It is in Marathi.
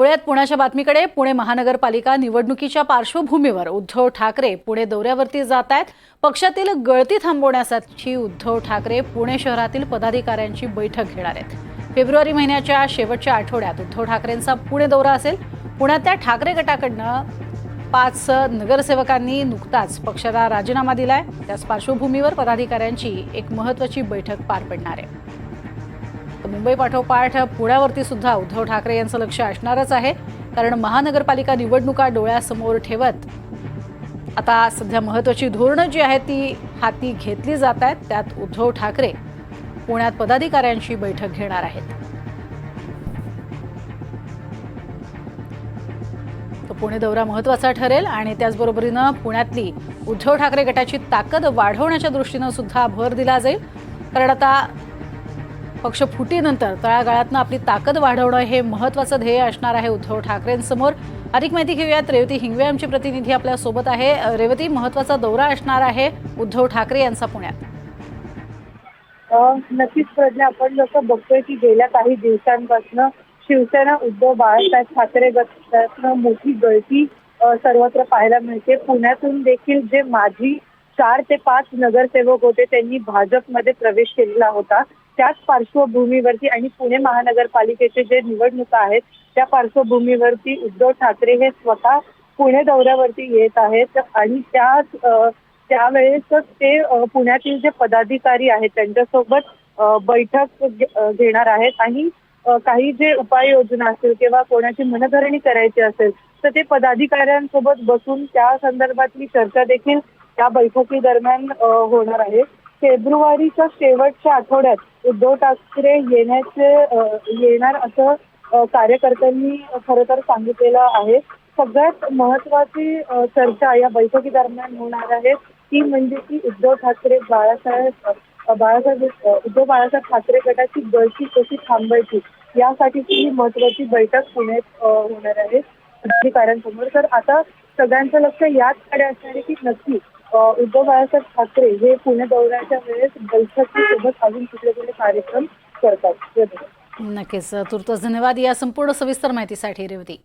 वळ्यात पुण्याच्या बातमीकडे पुणे महानगरपालिका निवडणुकीच्या पार्श्वभूमीवर उद्धव ठाकरे पुणे दौऱ्यावरती जात आहेत. पक्षातील गळती थांबवण्यासाठी उद्धव ठाकरे पुणे शहरातील पदाधिकाऱ्यांची बैठक घेणार आहेत. फेब्रुवारी महिन्याच्या शेवटच्या आठवड्यात उद्धव ठाकरेंचा पुणे दौरा असेल. पुण्यातल्या ठाकरे गटाकडनं पाच नगरसेवकांनी नुकताच पक्षाला राजीनामा दिलाय. त्याच पार्श्वभूमीवर पदाधिकाऱ्यांची एक महत्वाची बैठक पार पडणार आहे. मुंबई पाठोपाठ पुण्यावरती सुद्धा उद्धव ठाकरे यांचं लक्ष असणारच आहे. कारण महानगरपालिका निवडणुका डोळ्यासमोर ठेवत आता सध्या महत्वाची धोरणं जी आहेत ती हाती घेतली जात आहेत. त्यात उद्धव ठाकरे पुण्यात पदाधिकाऱ्यांची बैठक घेणार आहेत. पुणे दौरा महत्त्वाचा ठरेल आणि त्याचबरोबरीनं पुण्यातली उद्धव ठाकरे गटाची ताकद वाढवण्याच्या दृष्टीनं सुद्धा भर दिला जाईल. कारण आता पक्ष फुटीनंतर तळागाळातनं आपली ताकद वाढवणं हे महत्वाचं ध्येय असणार आहे उद्धव ठाकरेंसमोर. अधिक माहिती घेऊयात. रेवती हिंगवे आमची प्रतिनिधी आपल्यासोबत आहे रेवती महत्त्वाचा दौरा असणार आहे उद्धव ठाकरे यांचा पुण्यात. नक्कीच प्रज्ञा आपण जसं बघतोय की गेल्या काही दिवसांपासून शिवसेना उद्धव बाळासाहेब ठाकरे गटातनं मोठी गळती सर्वत्र पाहायला मिळते. पुण्यातून देखील जे माजी चार ते पाच नगरसेवक होते त्यांनी भाजपमध्ये प्रवेश केलेला होता. त्याच पार्श्वभूमीवरती आणि पुणे महानगरपालिकेचे जे निवडणुका आहेत त्या पार्श्वभूमीवरती उद्धव ठाकरे हे स्वतः पुणे दौऱ्यावरती येत आहेत आणि त्याच त्यावेळेसच ते पुण्यातील जे पदाधिकारी आहेत त्यांच्यासोबत बैठक घेणार आहेत आणि काही जे उपाययोजना असतील किंवा कोणाची मनधरणी करायची असेल तर ते पदाधिकाऱ्यांसोबत बसून त्या संदर्भातली चर्चा देखील त्या बैठकी दरम्यान होणार आहे. फेब्रुवारीच्या शेवटच्या आठवड्यात उद्धव ठाकरे येण्याचे येणार असं कार्यकर्त्यांनी खरं तर सांगितलेलं आहे. सगळ्यात महत्वाची चर्चा या बैठकी दरम्यान होणार आहे. ती म्हणजे की उद्धव ठाकरे बाळासाहेब बाळासाहेब उद्धव बाळासाहेब ठाकरे गटाची गळती कशी थांबायची यासाठीची ही महत्वाची बैठक पुण्यात होणार आहे. अधिकाऱ्यांसमोर तर आता सगळ्यांचं लक्ष याचकडे असणार आहे की नक्की उद्धव बाळासाहेब ठाकरे हे पुणे दौऱ्याच्या वेळेस बैठकीसोबत अजून कुठले कुठले कार्यक्रम करतात. नक्कीच. तुर्तच धन्यवाद. या संपूर्ण सविस्तर माहितीसाठी रेवती.